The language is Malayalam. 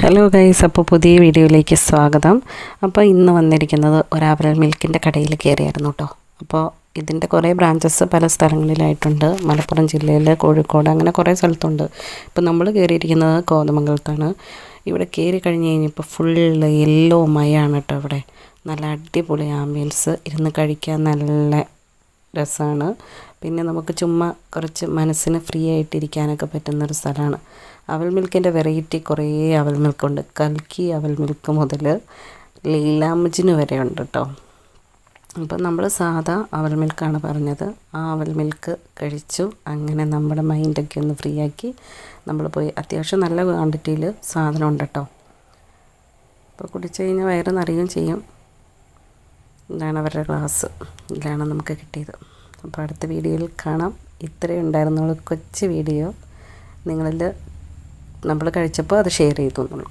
ഹലോ ഗൈസ് അപ്പോൾ പുതിയ വീഡിയോയിലേക്ക് സ്വാഗതം. അപ്പോൾ ഇന്ന് വന്നിരിക്കുന്നത് ഒരാവരൽ മിൽക്കിന്റെ കടയിൽ കയറിയായിരുന്നു കേട്ടോ അപ്പോൾ ഇതിന്റെ കുറേ ബ്രാഞ്ചസ് പല സ്ഥലങ്ങളിലായിട്ടുണ്ട്. മലപ്പുറം ജില്ലയിൽ കോഴിക്കോട് അങ്ങനെ കുറേ സ്ഥലത്തുണ്ട്. ഇപ്പോൾ നമ്മൾ കയറിയിരിക്കുന്നത് കോതമംഗലത്താണ്. ഇവിടെ കയറി കഴിഞ്ഞ് കഴിഞ്ഞപ്പോൾ ഫുൾ യെല്ലോ മയാണ് കേട്ടോ ഇവിടെ. നല്ല അടിപൊളി ആംബിയൻസ് ഇരുന്ന് കഴിക്കാൻ നല്ല രസമാണ്. പിന്നെ നമുക്ക് ചുമ്മാ കുറച്ച് മനസ്സിന് ഫ്രീ ആയിട്ടിരിക്കാനൊക്കെ പറ്റുന്നൊരു സ്ഥലമാണ്. അവൽ മിൽക്കിന്റെ വെറൈറ്റി കുറേ അവൽ മിൽക്കുണ്ട് കൽക്കി അവൽ മിൽക്ക് മുതൽ ലീലാമജിന് വരെ ഉണ്ട് കേട്ടോ അപ്പം നമ്മൾ സാധാ അവൽ മിൽക്കാണ് പറഞ്ഞത്. ആ അവൽ മിൽക്ക് കഴിച്ചു. അങ്ങനെ നമ്മുടെ മൈൻഡൊക്കെ ഒന്ന് ഫ്രീ ആക്കി നമ്മൾ പോയി അത്യാവശ്യം നല്ല ക്വാണ്ടിറ്റിയിൽ സാധനം ഉണ്ട് കേട്ടോ അപ്പോൾ കുടിച്ചു കഴിഞ്ഞാൽ വയറ് നിറയുകയും ചെയ്യും. ഇതാണ് അവരുടെ ക്ലാസ് ഇതാണ് നമുക്ക് കിട്ടിയത്. അപ്പോൾ അടുത്ത വീഡിയോയിൽ കാണാം. ഇത്രയും ഉണ്ടായിരുന്നുള്ളൂ കൊച്ചു വീഡിയോ. നിങ്ങളിൽ നമ്മൾ കഴിച്ചപ്പോൾ അത് ഷെയർ ചെയ്തു എന്നുള്ളൂ.